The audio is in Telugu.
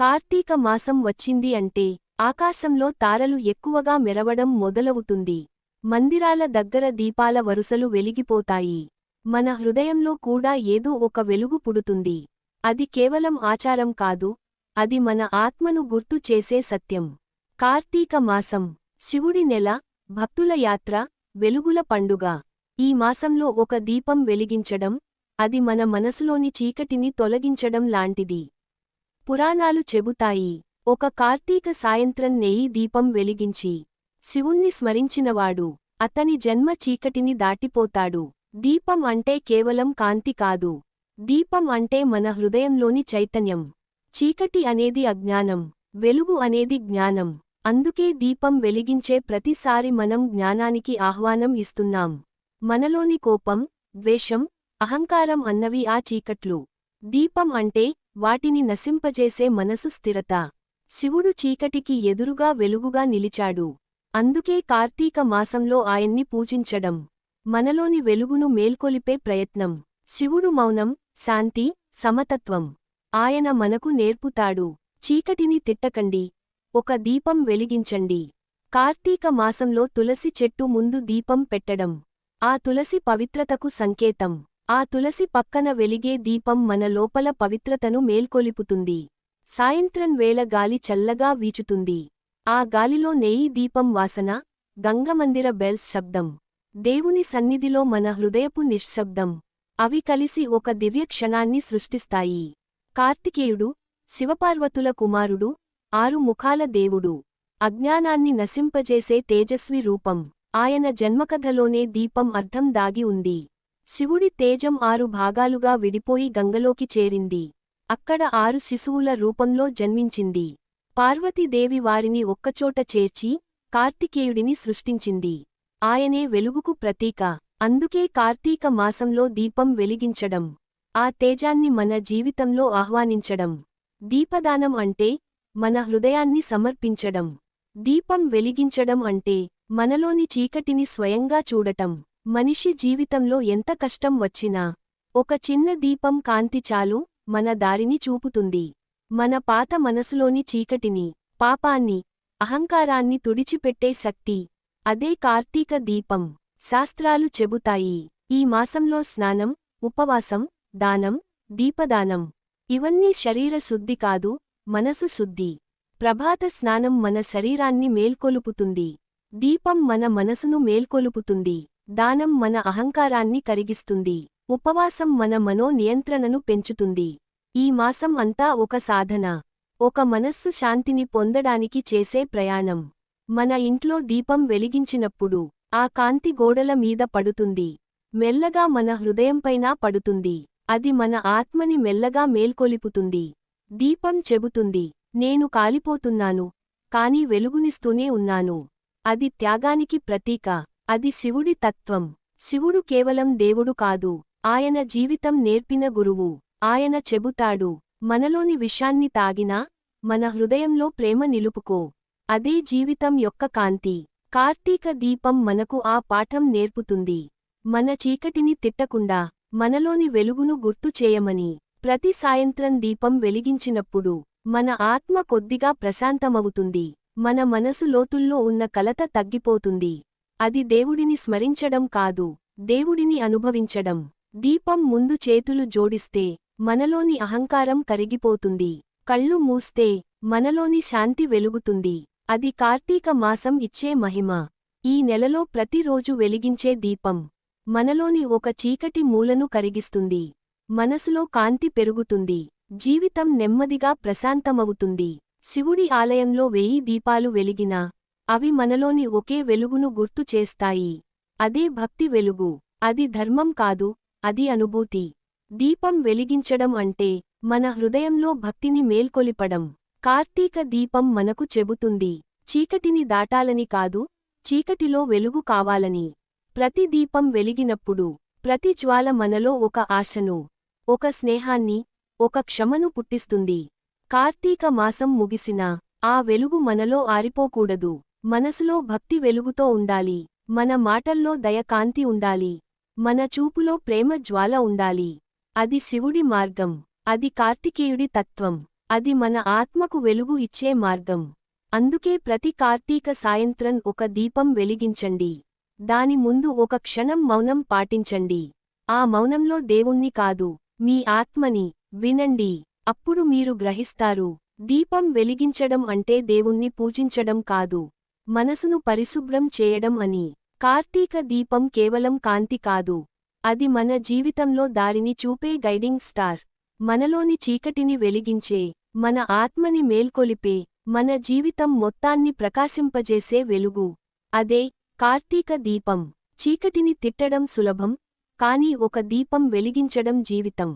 కార్తీక మాసం వచ్చింది అంటే ఆకాశంలో తారలు ఎక్కువగా మెరవడం మొదలవుతుంది. మందిరాల దగ్గర దీపాల వరుసలు వెలిగిపోతాయి. మన హృదయంలో కూడా ఏదో ఒక వెలుగు పుడుతుంది. అది కేవలం ఆచారం కాదు అది మన ఆత్మను గుర్తు చేసే సత్యం. కార్తీక మాసం శివుడి నెల భక్తుల యాత్ర వెలుగుల పండుగ. ఈ మాసంలో ఒక దీపం వెలిగించడం అది మన మనసులోని చీకటిని తొలగించడం లాంటిది. పురాణాలు చెబుతాయి. ఒక కార్తీక సాయంత్రం నెయ్యి దీపం వెలిగించి శివుణ్ణి స్మరించినవాడు అతని జన్మ చీకటిని దాటిపోతాడు. దీపం అంటే కేవలం కాంతి కాదు. దీపం అంటే మన హృదయంలోని చైతన్యం. చీకటి అనేది అజ్ఞానం. వెలుగు అనేది జ్ఞానం. అందుకే దీపం వెలిగించే ప్రతిసారి మనం జ్ఞానానికి ఆహ్వానం ఇస్తున్నాం. మనలోని కోపం ద్వేషం అహంకారం అన్నవి ఆ చీకట్లు. దీపం అంటే వాటిని నశింపజేసే మనసు స్థిరత. శివుడు చీకటికి ఎదురుగా వెలుగుగా నిలిచాడు. అందుకే కార్తీక మాసంలో ఆయన్ని పూజించడం మనలోని వెలుగును మేల్కొలిపే ప్రయత్నం. శివుడు మౌనం శాంతి సమతత్వం ఆయన మనకు నేర్పుతాడు. చీకటిని తిట్టకండి. ఒక దీపం వెలిగించండి. కార్తీక మాసంలో తులసి చెట్టు ముందు దీపం పెట్టడం. ఆ తులసి పవిత్రతకు సంకేతం. ఆ తులసి పక్కన వెలిగే దీపం మన లోపల పవిత్రతను మేల్కొలిపుతుంది. సాయంత్రం వేళ గాలి చల్లగా వీచుతుంది. ఆ గాలిలో నెయ్యి దీపం వాసన గంగమందిర బెల్స్ శబ్దం. దేవుని సన్నిధిలో మన హృదయపు నిశ్శబ్దం. అవి కలిసి ఒక దివ్య క్షణాన్ని సృష్టిస్తాయి. కార్తికేయుడు శివపార్వతుల కుమారుడు ఆరు ముఖాల దేవుడు. అజ్ఞానాన్ని నశింపజేసే తేజస్వి రూపం. ఆయన జన్మకథలోనే దీపం అర్థం దాగి ఉంది. శివుడి తేజం ఆరు భాగాలుగా విడిపోయి గంగలోకి చేరింది. అక్కడ ఆరు శిశువుల రూపంలో జన్మించింది. పార్వతీదేవి వారిని ఒక్కచోట చేర్చి కార్తికేయుడిని సృష్టించింది. ఆయనే వెలుగుకు ప్రతీక. అందుకే కార్తీక మాసంలో దీపం వెలిగించడం. ఆ తేజాన్ని మన జీవితంలో ఆహ్వానించడం. దీపదానం అంటే మన హృదయాన్ని సమర్పించడం. దీపం వెలిగించడం అంటే మనలోని చీకటిని స్వయంగా చూడటం. మనిషి జీవితంలో ఎంత కష్టం వచ్చినా ఒక చిన్న దీపం కాంతి చాలు మన దారిని చూపుతుంది. మన పాత మనసులోని చీకటిని పాపాన్ని అహంకారాన్ని తుడిచిపెట్టే శక్తి. అదే కార్తీక దీపం. శాస్త్రాలు చెబుతాయి. ఈ మాసంలో స్నానం ఉపవాసం దానం దీపదానం. ఇవన్నీ శరీర శుద్ధి కాదు మనసు శుద్ధి. ప్రభాత స్నానం మన శరీరాన్ని మేల్కొలుపుతుంది. దీపం మన మనసును మేల్కొలుపుతుంది. దానం మన అహంకారాన్ని కరిగిస్తుంది. ఉపవాసం మన మనో నియంత్రణను పెంచుతుంది. ఈ మాసం అంతా ఒక సాధన. ఒక మనస్సు శాంతిని పొందడానికి చేసే ప్రయాణం. మన ఇంట్లో దీపం వెలిగించినప్పుడు ఆ కాంతి గోడల మీద పడుతుంది. మెల్లగా మన హృదయంపైనా పడుతుంది. అది మన ఆత్మని మెల్లగా మేల్కొలిపుతుంది. దీపం చెబుతుంది నేను కాలిపోతున్నాను కాని వెలుగునిస్తూనే ఉన్నాను. అది త్యాగానికి ప్రతీక. అది శివుడి తత్వం. శివుడు కేవలం దేవుడు కాదు. ఆయన జీవితం నేర్పిన గురువు. ఆయన చెబుతాడు మనలోని విషాన్ని తాగినా మన హృదయంలో ప్రేమ నిలుపుకో. అదే జీవితం యొక్క కాంతి. కార్తీక దీపం మనకు ఆ పాఠం నేర్పుతుంది. మన చీకటిని తిట్టకుండా మనలోని వెలుగును గుర్తు చేయమని. ప్రతి సాయంత్రం దీపం వెలిగించినప్పుడు మన ఆత్మ కొద్దిగా ప్రశాంతమవుతుంది. మన మనసు లోతుల్లో ఉన్న కలత తగ్గిపోతుంది. అది దేవుడిని స్మరించడం కాదు దేవుడిని అనుభవించడం. దీపం ముందు చేతులు జోడిస్తే మనలోని అహంకారం కరిగిపోతుంది. కళ్ళు మూస్తే మనలోని శాంతి వెలుగుతుంది. అది కార్తీక మాసం ఇచ్చే మహిమ. ఈ నెలలో ప్రతిరోజు వెలిగించే దీపం. మనలోని ఒక చీకటి మూలను కరిగిస్తుంది. మనసులో కాంతి పెరుగుతుంది. జీవితం నెమ్మదిగా ప్రశాంతమవుతుంది. శివుడి ఆలయంలో వెయ్యి దీపాలు వెలిగినా అవి మనలోని ఒకే వెలుగును గుర్తు చేస్తాయి. అదే భక్తి వెలుగు. అది ధర్మం కాదు అది అనుభూతి. దీపం వెలిగించడం అంటే మన హృదయంలో భక్తిని మేల్కొలిపడం. కార్తీక దీపం మనకు చెబుతుంది చీకటిని దాటాలని కాదు చీకటిలో వెలుగు కావాలని. ప్రతి దీపం వెలిగినప్పుడు ప్రతి జ్వాల మనలో ఒక ఆశను ఒక స్నేహాన్ని ఒక క్షమను పుట్టిస్తుంది. కార్తీక మాసం ముగిసినా ఆ వెలుగు మనలో ఆరిపోకూడదు. మనసులో భక్తి వెలుగుతో ఉండాలి. మన మాటల్లో దయకాంతి ఉండాలి. మన చూపులో ప్రేమ జ్వాల ఉండాలి. అది శివుడి మార్గం. అది కార్తికేయుడి తత్వం. అది మన ఆత్మకు వెలుగు ఇచ్చే మార్గం. అందుకే ప్రతి కార్తీక సాయంత్రం ఒక దీపం వెలిగించండి. దాని ముందు ఒక క్షణం మౌనం పాటించండి. ఆ మౌనంలో దేవుణ్ణి కాదు మీ ఆత్మని వినండి. అప్పుడు మీరు గ్రహిస్తారు. దీపం వెలిగించడం అంటే దేవుణ్ణి పూజించడం కాదు. మనసును పరిశుభ్రం చేయడం అని. కార్తీక దీపం కేవలం కాంతి కాదు. అది మన జీవితంలో దారిని చూపే గైడింగ్ స్టార్. మనలోని చీకటిని వెలిగించే మన ఆత్మని మేల్కొలిపే మన జీవితం మొత్తాన్ని ప్రకాశింపజేసే వెలుగు. అదే కార్తీక దీపం. చీకటిని తిట్టడం సులభం కాని ఒక దీపం వెలిగించడం జీవితం.